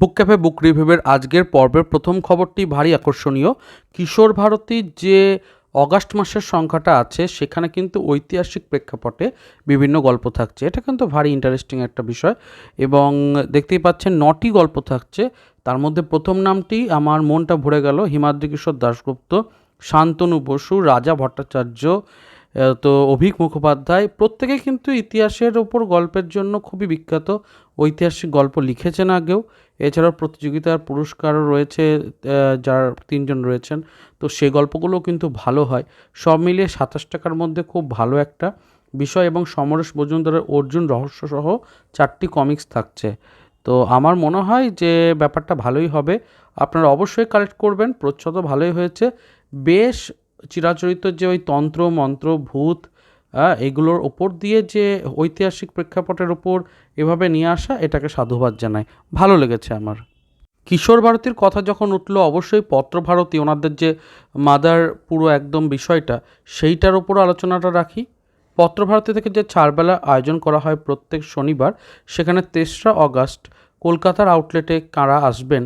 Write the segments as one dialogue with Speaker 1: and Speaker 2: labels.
Speaker 1: বুক cafe বুক রিভিউয়ের আজকের পর্বের প্রথম খবরটি ভারী আকর্ষণীয়। কিশোর ভারতীর যে অগাস্ট মাসের সংখ্যাটা আছে, সেখানে কিন্তু ঐতিহাসিক প্রেক্ষাপটে বিভিন্ন গল্প থাকছে। এটা কিন্তু ভারী ইন্টারেস্টিং একটা বিষয় এবং দেখতেই পাচ্ছেন নটি গল্প থাকছে। তার মধ্যে প্রথম নামটি আমার মনটা ভরে গেল, হিমাদ্রি কিশোর দাশগুপ্ত, শান্তনু বসু, রাজা ভট্টাচার্য তো অভিক মুখোপাধ্যায়। প্রত্যেকে কিন্তু ইতিহাসের ওপর গল্পের জন্য খুবই বিখ্যাত। ঐতিহাসিক গল্প লিখেছেন আগেও। এছাড়াও প্রতিযোগিতার পুরস্কারও রয়েছে যার তিনজন রয়েছেন। তো সে গল্পগুলোও কিন্তু ভালো হয়। সব মিলিয়ে সাতাশ টাকার মধ্যে খুব ভালো একটা বিষয় এবং সমরেশ মজুমদারের অর্জুন রহস্যসহ চারটি কমিক্স থাকছে। তো আমার মনে হয় যে ব্যাপারটা ভালোই হবে। আপনারা অবশ্যই কালেক্ট করবেন। প্রচ্ছদ ভালোই হয়েছে। বেশ চিরাচরিত যে ওই তন্ত্র, মন্ত্র, ভূত এগুলোর ওপর দিয়ে যে ঐতিহাসিক প্রেক্ষাপটের ওপর এভাবে নিয়ে আসা, এটাকে সাধুবাদ জানাই ভালো লেগেছে আমার। কিশোর ভারতীর কথা যখন উঠল, অবশ্যই পত্রভারতী ওনাদের যে মাদার পুরো একদম বিষয়টা, সেইটার ওপর আলোচনাটা রাখি। পত্রভারতী থেকে যে চারবেলা আয়োজন করা হয় প্রত্যেক শনিবার, সেখানে তেসরা অগাস্ট কলকাতার আউটলেটে কারা আসবেন,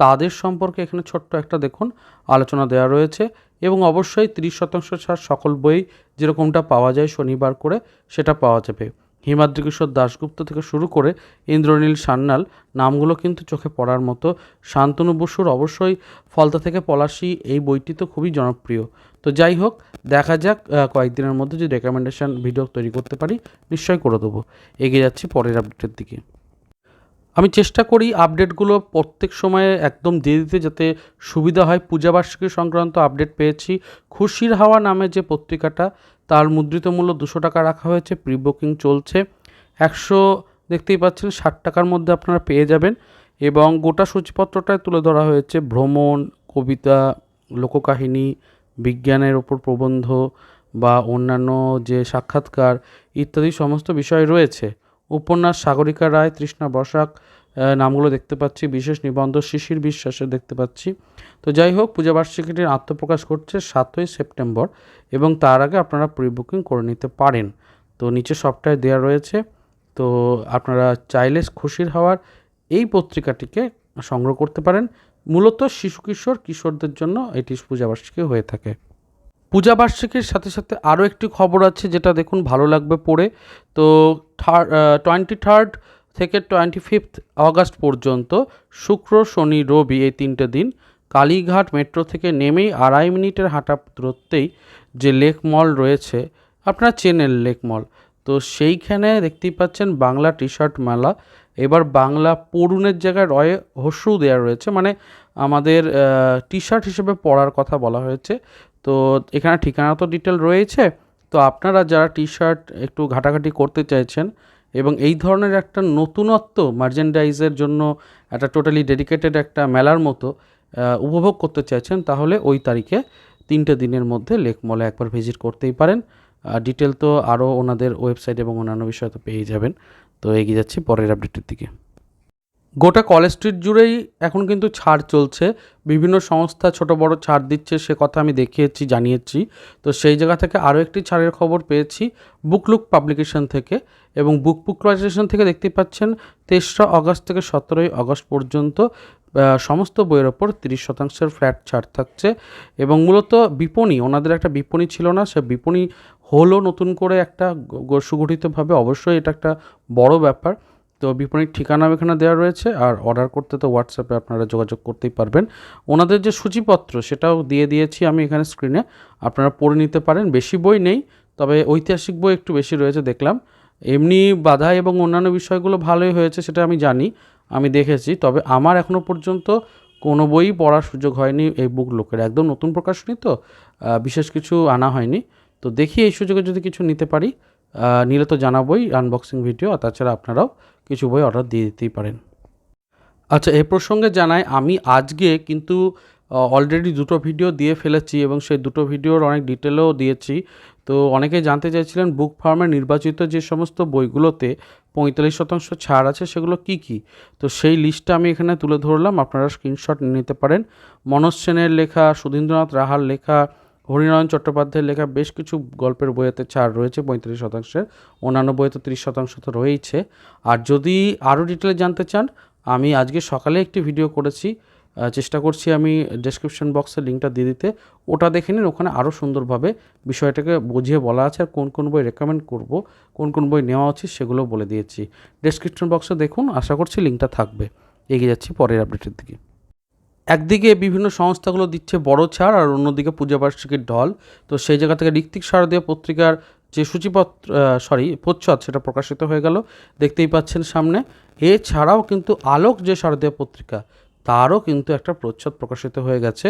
Speaker 1: তাদের সম্পর্কে এখানে ছোট্ট একটা দেখুন, আলোচনা দেওয়া রয়েছে। এবং অবশ্যই তিরিশ শতাংশ ছাড় সকল বই যেরকমটা পাওয়া যায় শনিবার করে সেটা পাওয়া যাবে। হিমাদ্রি কিশোর দাশগুপ্ত থেকে শুরু করে ইন্দ্রনীল সান্যাল, নামগুলো কিন্তু চোখে পড়ার মতো। শান্তনু বসুর অবশ্যই ফলতা থেকে পলাশি এই বইটি তো খুবই জনপ্রিয়। তো যাই হোক, দেখা যাক কয়েকদিনের মধ্যে যদি রেকমেন্ডেশন ভিডিও তৈরি করতে পারি, নিশ্চয়ই করে দেবো। এগিয়ে যাচ্ছি পরের আপডেটের দিকে। আমি চেষ্টা করি আপডেটগুলো প্রত্যেক সময়ে একদম দিয়ে দিতে যাতে সুবিধা হয়। পূজাবার্ষিকী সংক্রান্ত আপডেট পেয়েছি। খুশির হাওয়া নামে যে পত্রিকাটা, তার মুদ্রিত মূল্য দুশো টাকা রাখা হয়েছে প্রি বুকিং চলছে। একশো, দেখতেই পাচ্ছেন, ষাট টাকার মধ্যে আপনারা পেয়ে যাবেন এবং গোটা সূচিপত্রটায় তুলে ধরা হয়েছে ভ্রমণ, কবিতা, লোককাহিনী, বিজ্ঞানের ওপর প্রবন্ধ বা অন্যান্য যে সাক্ষাৎকার ইত্যাদি সমস্ত বিষয় রয়েছে। উপন্যাস সাগরিকা রায়, তৃষ্ণা বসাক নামগুলো দেখতে পাচ্ছি। বিশেষ নিবন্ধ শিশির বিশ্বাসের দেখতে পাচ্ছি। তো যাই হোক পূজাবার্ষিকীটির আত্মপ্রকাশ করছে সাতই সেপ্টেম্বর এবং তার আগে আপনারা প্রি বুকিং করে নিতে পারেন। তো নিচে সবটাই দেওয়া রয়েছে। তো আপনারা চাইলে খুশির হওয়ার এই পত্রিকাটিকে সংগ্রহ করতে পারেন। মূলত শিশু কিশোর কিশোরদের জন্য এটি পূজাবার্ষিকী হয়ে থাকে। পূজাবার্ষিকীর সাথে সাথে আরও একটি খবর আছে যেটা দেখুন ভালো লাগবে পড়ে। তো টোয়েন্টি থার্ড থেকে টোয়েন্টি ফিফথ অগাস্ট পর্যন্ত শুক্র, শনি, রবি এই তিনটে দিন কালীঘাট মেট্রো থেকে নেমেই আড়াই মিনিটের হাঁটা দূরত্বেই যে লেক মল রয়েছে, আপনারা চেনেন লেক মল। তো সেইখানে দেখতেই পাচ্ছেন বাংলা টি শার্ট মেলা। এবার বাংলা পড়ুনের জায়গায় রয়ে হস্যু দেওয়া রয়েছে। মানে আমাদের টি শার্ট হিসেবে পরার কথা বলা হয়েছে। তো এখানে ঠিকানা তো ডিটেল রয়েছে। তো আপনারা যারা টি শার্ট একটু ঘাটাঘাটি করতে চাইছেন এবং এই ধরনের একটা নতুনত্ব মার্চেন্ডাইজের জন্য একটা টোটালি ডেডিকেটেড একটা মেলার মতো উপভোগ করতে চাইছেন, তাহলে ওই তারিখে তিনটে দিনের মধ্যে লেক মলে একবার ভিজিট করতেই পারেন। ডিটেল তো আরও ওনাদের ওয়েবসাইট এবং অন্যান্য বিষয় তো পেয়ে যাবেন। তো এগিয়ে যাচ্ছি পরের আপডেটের দিকে। গোটা কলেজ স্ট্রিট জুড়েই এখন কিন্তু ছাড় চলছে। বিভিন্ন সংস্থা ছোট বড় ছাড় দিচ্ছে, সে কথা আমি দেখিয়েছি, জানিয়েছি। তো সেই জায়গা থেকে আরও একটি ছাড়ের খবর পেয়েছি বুকলুক পাবলিকেশন থেকে। এবং বুক বুকলাইজেশন থেকে দেখতে পাচ্ছেন, তেসরা অগস্ট থেকে সতেরোই অগস্ট পর্যন্ত সমস্ত বইয়ের ওপর তিরিশ শতাংশের ফ্ল্যাট ছাড় থাকছে। এবং মূলত বিপণী, ওনাদের একটা বিপণী ছিল না, সে বিপণী হলো নতুন করে একটা সুগঠিতভাবে অবশ্যই এটা একটা বড় ব্যাপার। তো বিপণীর ঠিকানাও এখানে দেওয়া রয়েছে আর অর্ডার করতে তো হোয়াটসঅ্যাপে আপনারা যোগাযোগ করতেই পারবেন। ওনাদের যে সূচিপত্র সেটাও দিয়ে দিয়েছি আমি এখানে স্ক্রিনে আপনারা পড়ে নিতে পারেন, বেশি বই নেই, তবে ঐতিহাসিক বই একটু বেশি রয়েছে দেখলাম। এমনি বাধা এবং অন্যান্য বিষয়গুলো ভালোই হয়েছে সেটা আমি জানি, আমি দেখেছি, তবে আমার এখনও পর্যন্ত কোনো বই পড়ার সুযোগ হয়নি এই বুক লোকের। একদম নতুন প্রকাশনী তো বিশেষ কিছু আনা হয়নি। তো দেখি এই সুযোগে যদি কিছু নিতে পারি নিলে তো জানাবোই আনবক্সিং ভিডিও তাছাড়া আপনারাও কিছু বই অর্ডার দিয়ে দিতেই পারেন। আচ্ছা এ প্রসঙ্গে জানাই, আমি আজকে কিন্তু অলরেডি দুটো ভিডিও দিয়ে ফেলেছি এবং সেই দুটো ভিডিওর অনেক ডিটেলও দিয়েছি। তো অনেকেই জানতে চাইছিলেন বুক ফার্মের নির্বাচিত যে সমস্ত বইগুলোতে পঁয়তাল্লিশ শতাংশ ছাড় আছে, সেগুলো কি কি? তো সেই লিস্টটা আমি এখানে তুলে ধরলাম, আপনারা স্ক্রিনশট নিতে পারেন। মনোজ সেনের লেখা, সুধীন্দ্রনাথ রাহার লেখা হরিনারায়ণ চট্টোপাধ্যায়ের লেখা বেশ কিছু গল্পের বইয়েতে ছাড় রয়েছে, পঁয়ত্রিশ শতাংশের। অন্যান্য বইয়ে তো তিরিশ শতাংশ তো রয়েইছে। আর যদি আরও ডিটেলে জানতে চান, আমি আজকে সকালে একটি ভিডিও করেছি। চেষ্টা করছি আমি ডেসক্রিপশন বক্সে লিঙ্কটা দিয়ে দিতে। ওটা দেখে নিন, ওখানে আরও সুন্দরভাবে বিষয়টাকে বুঝিয়ে বলা আছে আর কোন কোন বই রেকমেন্ড করব, কোন কোন বই নেওয়া উচিত সেগুলো বলে দিয়েছি। ডেসক্রিপশন বক্সে দেখুন, আশা করছি লিঙ্কটা থাকবে। এগিয়ে যাচ্ছি পরের আপডেটের দিকে। একদিকে বিভিন্ন সংস্থাগুলো দিচ্ছে বড় ছাড় আর অন্যদিকে পূজাবার্ষিকীর ঢল। তো সেই জায়গা থেকে ঋত্বিক শারদীয় পত্রিকার যে সূচিপত্র সরি প্রচ্ছদ সেটা প্রকাশিত হয়ে গেল। দেখতেই পাচ্ছেন সামনে। এছাড়াও কিন্তু আলোক যে শারদীয় পত্রিকা, তারও কিন্তু একটা প্রচ্ছদ প্রকাশিত হয়ে গেছে।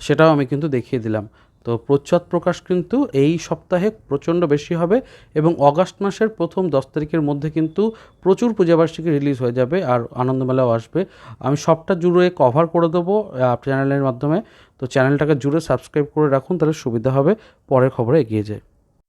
Speaker 1: সেটাও আমি কিন্তু দেখিয়ে দিলাম। তো প্রচ্ছদ প্রকাশ কিন্তু এই সপ্তাহে প্রচণ্ড বেশি হবে এবং অগাস্ট মাসের প্রথম দশ তারিখের মধ্যে কিন্তু প্রচুর পূজাবার্ষিকী রিলিজ হয়ে যাবে আর আনন্দমেলাও আসবে। আমি সবটা জুড়ে কভার করে দেবো চ্যানেলের মাধ্যমে। তো চ্যানেলটাকে জুড়ে সাবস্ক্রাইব করে রাখুন, তাহলে সুবিধা হবে। পরের খবরে এগিয়ে যায়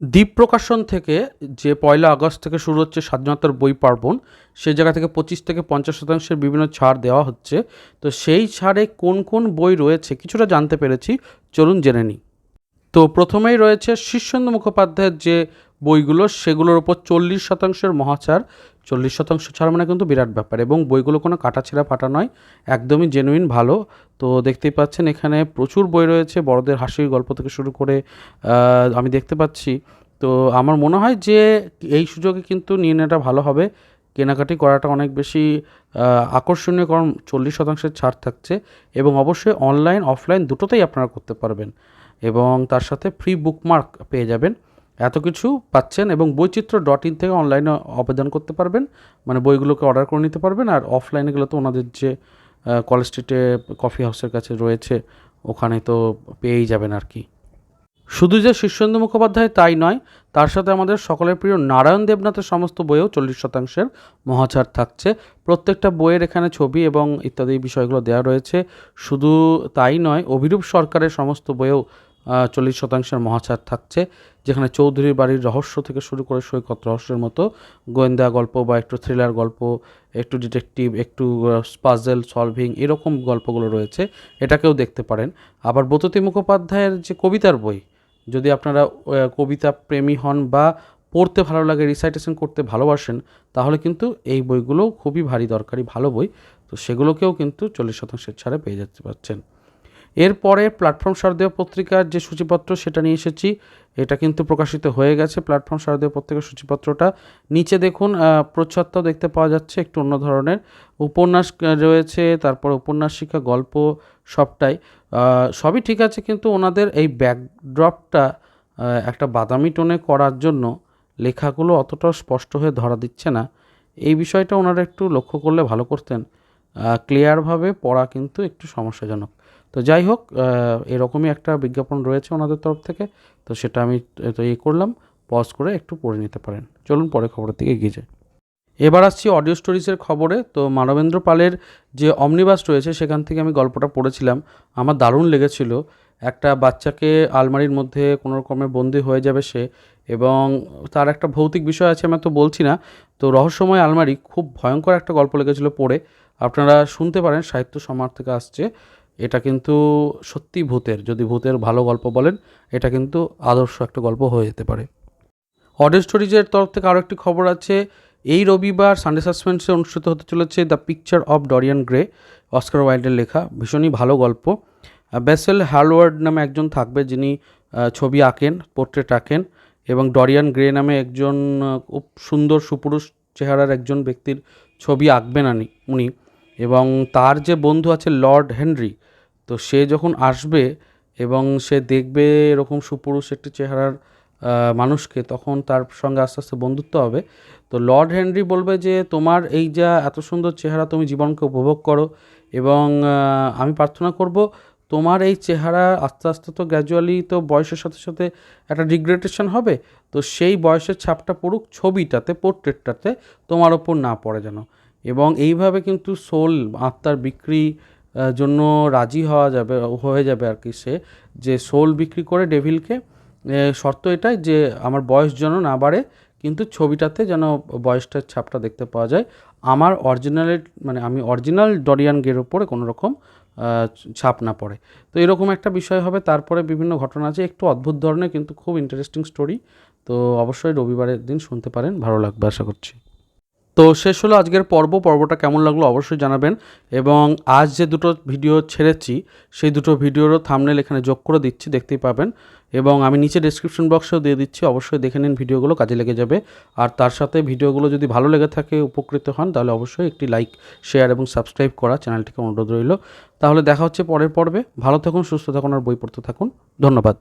Speaker 1: দ্বীপ প্রকাশন থেকে যে পয়লা আগস্ট থেকে শুরু হচ্ছে স্বাধীনতার বই পার্বণ, সেই জায়গা থেকে পঁচিশ থেকে পঞ্চাশ শতাংশের বিভিন্ন ছাড় দেওয়া হচ্ছে। তো সেই ছাড়ে কোন কোন বই রয়েছে কিছুটা জানতে পেরেছি, চলুন জেনে নিই। তো প্রথমেই রয়েছে শীর্ষেন্দু মুখোপাধ্যায়ের যে বইগুলো, সেগুলোর ওপর চল্লিশ শতাংশের মহাচার। চল্লিশ শতাংশ ছাড় মানে কিন্তু বিরাট ব্যাপার এবং বইগুলো কোনো কাটাছেঁড়া ফাটা নয়, একদমই জেনুইন ভালো। তো দেখতেই পাচ্ছেন এখানে প্রচুর বই রয়েছে, বড়দের হাসির গল্প থেকে শুরু করে আমি দেখতে পাচ্ছি। তো আমার মনে হয় যে এই সুযোগে কিন্তু নিয়ে নেওয়াটা ভালো হবে। কেনাকাটি করাটা অনেক বেশি আকর্ষণীয় কারণ চল্লিশ শতাংশের ছাড় থাকছে এবং অবশ্যই অনলাইন অফলাইন দুটোতেই আপনারা করতে পারবেন। এবং তার সাথে ফ্রি বুকমার্ক পেয়ে যাবেন। এত কিছু পাচ্ছেন এবং বৈচিত্র্য ডট ইন থেকে অনলাইনে আবেদন করতে পারবেন। মানে বইগুলোকে অর্ডার করে নিতে পারবেন আর অফলাইনে গেলে তো ওনাদের যে কলেজ স্ট্রিটে কফি হাউসের কাছে রয়েছে, ওখানে তো পেয়েই যাবেন আর কি। শুধু যে শীর্ষেন্দু মুখোপাধ্যায় তাই নয়, তার সাথে আমাদের সকলের প্রিয় নারায়ণ দেবনাথের সমস্ত বইয়েও চল্লিশ শতাংশের মহাচার থাকছে। প্রত্যেকটা বইয়ের এখানে ছবি এবং ইত্যাদি বিষয়গুলো দেওয়া রয়েছে। শুধু তাই নয়, অভিরূপ সরকারের সমস্ত বইয়েও চল্লিশ শতাংশের মহাচার থাকছে, যেখানে চৌধুরীর বাড়ির রহস্য থেকে শুরু করে সৈকত রহস্যের মতো, গোয়েন্দা গল্প বা একটু থ্রিলার গল্প, একটু ডিটেকটিভ একটু পাজেল সলভিং এরকম গল্পগুলো রয়েছে, এটাকেও দেখতে পারেন। আবার বততী মুখোপাধ্যায়ের যে কবিতার বই, যদি আপনারা কবিতা প্রেমী হন বা পড়তে ভালো লাগে রিসাইটেশন করতে ভালোবাসেন, তাহলে কিন্তু এই বইগুলো খুবই ভারী দরকারি, ভালো বই। তো সেগুলোকেও কিন্তু চল্লিশ শতাংশের ছাড়ে পেয়ে যেতে পারছেন এরপরে প্ল্যাটফর্ম শারদীয় পত্রিকার যে সূচিপত্র সেটা নিয়ে এসেছি, এটা কিন্তু প্রকাশিত হয়ে গেছে প্ল্যাটফর্ম শারদীয় পত্রিকার সূচিপত্রটা। নিচে দেখুন প্রচ্ছদটাও দেখতে পাওয়া যাচ্ছে, একটু অন্য ধরনের। উপন্যাস রয়েছে, তারপর উপন্যাসিকা গল্প সবটাই। সবই ঠিক আছে, কিন্তু ওনাদের এই ব্যাকড্রপটা একটা বাদামি টোনে করার জন্য লেখাগুলো অতটা স্পষ্ট হয়ে ধরা দিচ্ছে না। এই বিষয়টা ওনারা একটু লক্ষ্য করলে ভালো করতেন। ক্লিয়ারভাবে পড়া কিন্তু একটু সমস্যাজনক। তো যাই হোক এরকমই একটা বিজ্ঞাপন রয়েছে ওনাদের তরফ থেকে, তো সেটা আমি তো ইয়ে করলাম পজ করে একটু পড়ে নিতে পারেন। চলুন পরে খবরের দিকে এগিয়ে যাই। এবার আসছি অডিও স্টোরিজের খবরে, তো মানবেন্দ্র পালের যে অমনিবাস রয়েছে, সেখান থেকে আমি গল্পটা পড়েছিলাম। আমার দারুণ লেগেছিল, একটা বাচ্চাকে আলমারির মধ্যে কোনো রকমের বন্দি হয়ে যাবে সে, এবং তার একটা ভৌতিক বিষয় আছে, আমি তো বলছি না। তো রহস্যময় আলমারি, খুব ভয়ঙ্কর একটা গল্প লেগেছিল পড়ে। আপনারা শুনতে পারেন, সাহিত্য সমার থেকে আসছে। এটা কিন্তু সত্যি ভূতের, যদি ভূতের ভালো গল্প বলেন, এটা কিন্তু আদর্শ একটা গল্প হয়ে যেতে পারে। অডিও স্টোরিজের তরফ থেকে আরও একটি খবর আছে, এই রবিবার সানডে সাসপেন্সে অনুষ্ঠিত হতে চলেছে The Picture of Dorian Gray Oscar ওয়াইল্ডের লেখা, ভীষণই ভালো গল্প। বেসেল হ্যালওয়ার্ড নামে একজন থাকবে যিনি ছবি আঁকেন, পোর্ট্রেট আঁকেন এবং ডরিয়ান গ্রে নামে একজন খুব সুন্দর সুপুরুষ চেহারার একজন ব্যক্তির ছবি আঁকবেন আনি উনি। এবং তার যে বন্ধু আছে লর্ড হেনরি, তো সে যখন আসবে এবং সে দেখবে এরকম সুপুরুষ একটি চেহারার মানুষকে, তখন তার সঙ্গে আস্তে আস্তে বন্ধুত্ব হবে। তো লর্ড হেনরি বলবে যে, তোমার এই যা এত সুন্দর চেহারা, তুমি জীবনকে উপভোগ করো এবং আমি প্রার্থনা করব, তোমার এই চেহারা আস্তে আস্তে তো গ্র্যাজুয়ালি তো বয়সের সাথে সাথে একটা ডিগ্রেডেশন হবে। তো সেই বয়সের ছাপটা পড়ুক, ছবিটাতে পোর্ট্রেটটাতে তোমার ওপর না পড়ে যেন। এবং এইভাবে কিন্তু সোল আত্মার বিক্রি জন্য রাজি হওয়া যাবে, হয়ে যাবে আর কি সে। যে সোল বিক্রি করে ডেভিলকে শর্ত এটাই যে আমার বয়স যেন না বাড়ে, কিন্তু ছবিটাতে যেন বয়সটার ছাপটা দেখতে পাওয়া যায়। আমার অরিজিনালের মানে আমি অরিজিনাল ডরিয়ান গের ওপরে কোনো রকম ছাপ না পড়ে। তো এরকম একটা বিষয় হবে, তারপরে বিভিন্ন ঘটনা আছে, একটু অদ্ভুত ধরনের কিন্তু খুব ইন্টারেস্টিং স্টোরি তো অবশ্যই রবিবারের দিন শুনতে পারেন, ভালো লাগবে আশা করছি। তো শেষ হলো আজকের পর্ব। পর্বটা কেমন লাগল অবশ্যই জানাবেন। এবং আজ যে দুটো ভিডিও ছেড়েছি, সেই দুটো ভিডিওরও থামনেল এখানে যোগ করে দিচ্ছি, দেখতেই পাবেন। এবং আমি নিচে ডেসক্রিপশন বক্সেও দিয়ে দিচ্ছি, অবশ্যই দেখে নিন ভিডিওগুলো, কাজে লেগে যাবে। আর তার সাথে ভিডিওগুলো যদি ভালো লেগে থাকে, উপকৃত হন, তাহলে অবশ্যই একটি লাইক শেয়ার এবং সাবস্ক্রাইব করা চ্যানেলটিকে অনুরোধ রইল। তাহলে দেখা হচ্ছে পরের পর্বে। ভালো থাকুন, সুস্থ থাকুন, আর বই পড়তে থাকুন। ধন্যবাদ।